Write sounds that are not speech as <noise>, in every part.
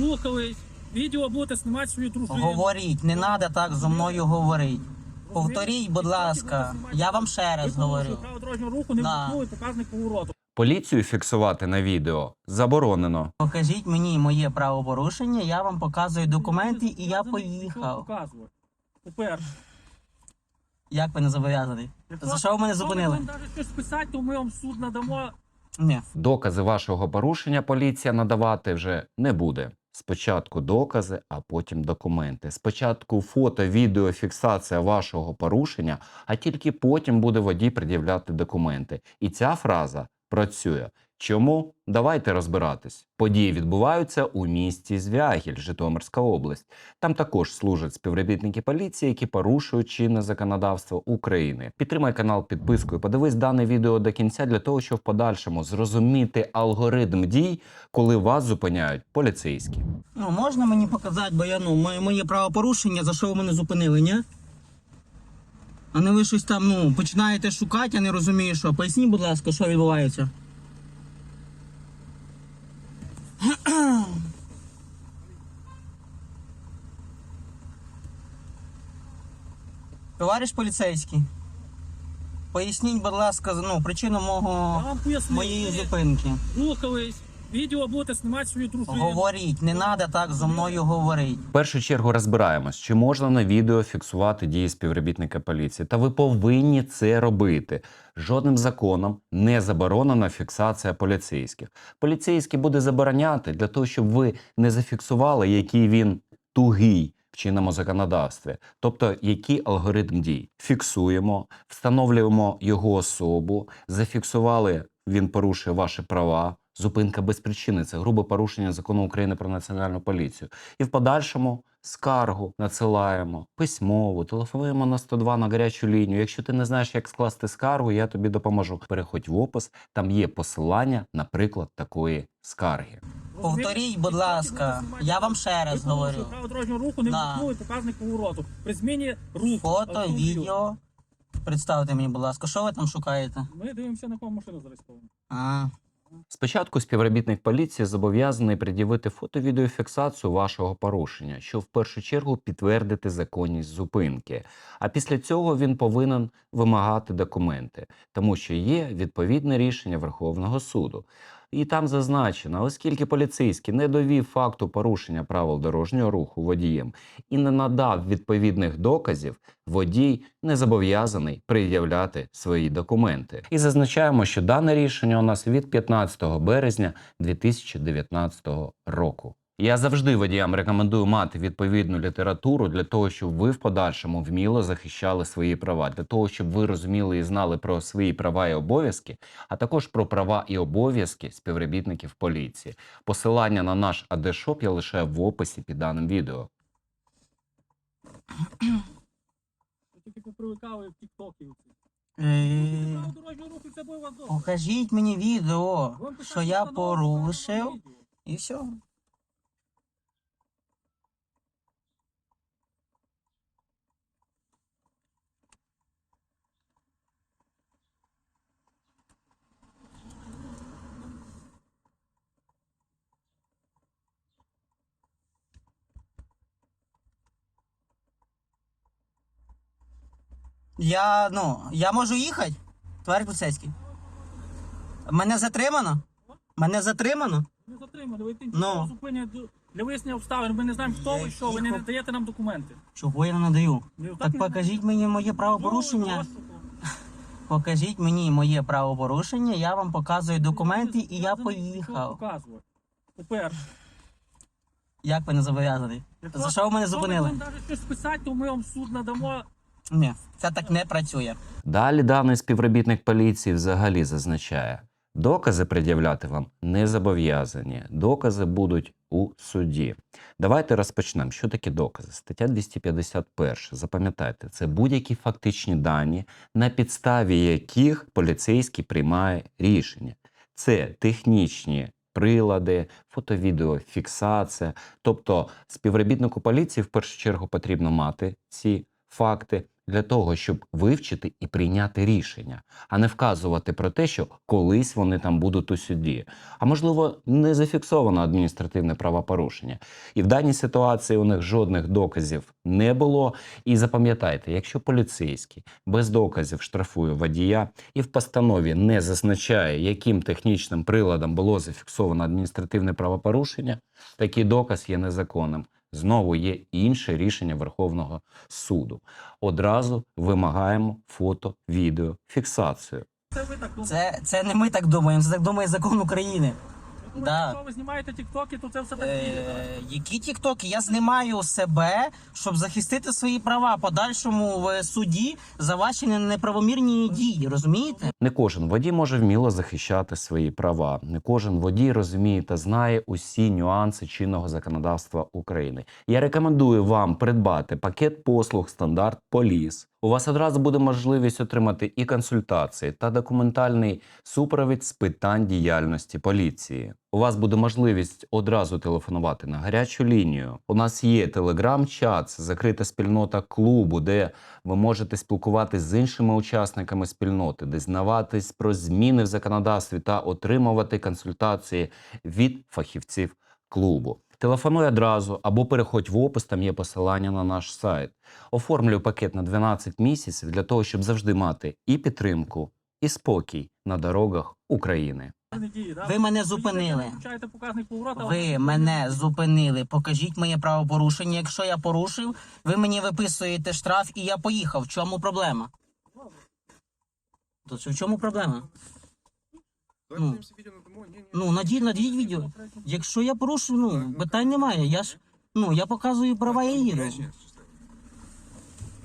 Рухались. Відео будете знімати свою дружину. Говоріть, не треба так зі мною говорити. Повторіть, будь ласка, я вам ще раз говорю. право дорожнього руху, не Да. показник повороту. Поліцію фіксувати на відео заборонено. Покажіть мені моє правопорушення, я вам показую документи і я поїхав. По-перше. Як ви не зобов'язаний? За що ви мене якщо зупинили? будемо навіть щось писати, то ми вам суд надамо. Ні. Докази вашого порушення поліція надавати вже не буде. Спочатку докази, а потім документи. Спочатку фото, відео, фіксація вашого порушення, а тільки потім буде водій пред'являти документи. І ця фраза працює. Чому? Давайте розбиратись. Події відбуваються у місті Звягіль, Житомирська область. Там також служать співробітники поліції, які порушують чинне законодавство України. Підтримай канал підпискою, подивись дане відео до кінця для того, щоб в подальшому зрозуміти алгоритм дій, коли вас зупиняють поліцейські. Ну, можна мені показати, бо я ну, моє, моє правопорушення, за що ви мене зупинили, ні? А не ви щось там, ну, починаєте шукати, я не розумію, що. Поясніть, будь ласка, що відбувається. Товариш поліцейський. Поясніть, будь ласка, ну, причину мого вам пояснив. моєї ви зупинки. Рухались. Відео будете знімати свою дружину. Говоріть, не треба так зі мною говорити. В першу чергу розбираємось, чи можна на відео фіксувати дії співробітника поліції. Та ви повинні це робити. Жодним законом не заборонена фіксація поліцейських. Поліцейський буде забороняти для того, щоб ви не зафіксували, який він тугий чинному законодавстві. Тобто, який алгоритм дій. Фіксуємо, встановлюємо його особу, зафіксували, він порушує ваші права. Зупинка без причини це грубе порушення закону України про національну поліцію. І в подальшому скаргу надсилаємо письмово, телефонуємо на 102 на гарячу лінію. Якщо ти не знаєш, як скласти скаргу, я тобі допоможу. Переходь в опис, там є посилання, наприклад, такої скарги. Повторіть, будь ласка, я вам ще раз говорю. право дорожнього руху, не Да. вимкнули показник повороту. При зміні руху. Фото, відео. Представте мені, будь ласка, що ви там шукаєте? Ми дивимося, на кого машина зареєстрована. А, Спочатку співробітник поліції зобов'язаний пред'явити фото-відеофіксацію вашого порушення, що в першу чергу підтвердити законність зупинки. А після цього він повинен вимагати документи, тому що є відповідне рішення Верховного суду. І там зазначено, оскільки поліцейський не довів факту порушення правил дорожнього руху водієм і не надав відповідних доказів, водій не зобов'язаний пред'являти свої документи. І зазначаємо, що дане рішення у нас від 15 березня 2019 року. Я завжди водіям рекомендую мати відповідну літературу для того, щоб ви в подальшому вміло захищали свої права, для того, щоб ви розуміли і знали про свої права і обов'язки, а також про права і обов'язки співробітників поліції. Посилання на наш АДШОП я лишаю в описі під даним відео. Тік-токи. е, покажіть мені відео, що я порушив, і все. Я, ну, я можу їхати, товариш поліцейський. Мене затримано? Мене затримано? Не затримали, ви Ну. тимчасово для вияснення обставин. Ми не знаємо, хто ви, що ви не Їхав. надаєте нам документи. Чого я не надаю? Ви Так не покажіть мені моє правопорушення. знаєте. <laughs> Покажіть мені моє правопорушення, я вам показую документи і я Зобов'язаний поїхав. показувати. По-перше. Як ви не зобов'язаний? За що ви мене якщо зупинили? Ми будемо навіть щось писати, то ми вам суд надамо. Ні, це так не працює. Далі даний співробітник поліції взагалі зазначає, докази пред'являти вам не зобов'язані. Докази будуть у суді. Давайте розпочнемо. Що таке докази? Стаття 251. Запам'ятайте, це будь-які фактичні дані, на підставі яких поліцейський приймає рішення. Це технічні прилади, фото-відеофіксація. Тобто співробітнику поліції в першу чергу потрібно мати ці факти, для того, щоб вивчити і прийняти рішення, а не вказувати про те, що колись вони там будуть у суді. А можливо, не зафіксовано адміністративне правопорушення. І в даній ситуації у них жодних доказів не було. І запам'ятайте, якщо поліцейський без доказів штрафує водія і в постанові не зазначає, яким технічним приладом було зафіксовано адміністративне правопорушення, такий доказ є незаконним. Знову є інше рішення Верховного суду. Одразу вимагаємо фото, відео, фіксацію. Це це не ми так думаємо, це так думає закон України. Ну, да. Якщо ви знімаєте тіктоки, то це все так Е, які тіктоки? Я знімаю себе, щоб захистити свої права подальшому в суді за ваші неправомірні дії. Розумієте? Не кожен водій може вміло захищати свої права. Не кожен водій розуміє та знає усі нюанси чинного законодавства України. Я рекомендую вам придбати пакет послуг стандарт Поліс. У вас одразу буде можливість отримати і консультації та документальний супровід з питань діяльності поліції. У вас буде можливість одразу телефонувати на гарячу лінію. У нас є телеграм-чат, закрита спільнота клубу, де ви можете спілкуватись з іншими учасниками спільноти, дізнаватись про зміни в законодавстві та отримувати консультації від фахівців клубу. Телефонуй одразу або переходь в опис, там є посилання на наш сайт. Оформлюй пакет на 12 місяців для того, щоб завжди мати і підтримку, і спокій на дорогах України. Ви мене зупинили. Ви мене зупинили. Покажіть моє правопорушення. Якщо я порушив, ви мені виписуєте штраф і я поїхав. В чому проблема? То в чому проблема? Давай Ну. подивимося відео надамо. Ні, ні. Ну, відео. Якщо я порушив, ну питань немає. Я ж ну я показую права я їду.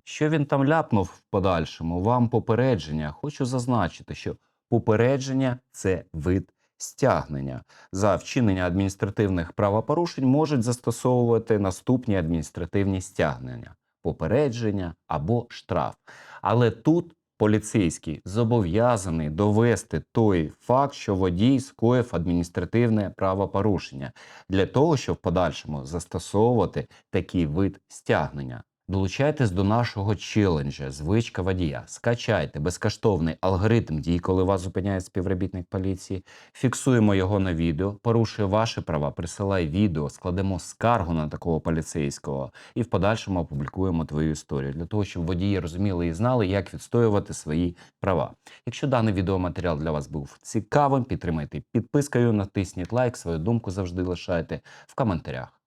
Що він там ляпнув в подальшому? Вам попередження. Хочу зазначити, що попередження це вид стягнення. За вчинення адміністративних правопорушень можуть застосовувати наступні адміністративні стягнення: попередження або штраф. Але тут поліцейський зобов'язаний довести той факт, що водій скоїв адміністративне правопорушення для того, щоб в подальшому застосовувати такий вид стягнення. Долучайтесь до нашого челенджа Звичка водія. Скачайте безкоштовний алгоритм дій, коли вас зупиняє співробітник поліції. Фіксуємо його на відео, порушує ваші права, присилай відео, складемо скаргу на такого поліцейського і в подальшому опублікуємо твою історію для того, щоб водії розуміли і знали, як відстоювати свої права. Якщо даний відеоматеріал для вас був цікавим, підтримайте підпискою, натисніть лайк, свою думку завжди лишайте в коментарях.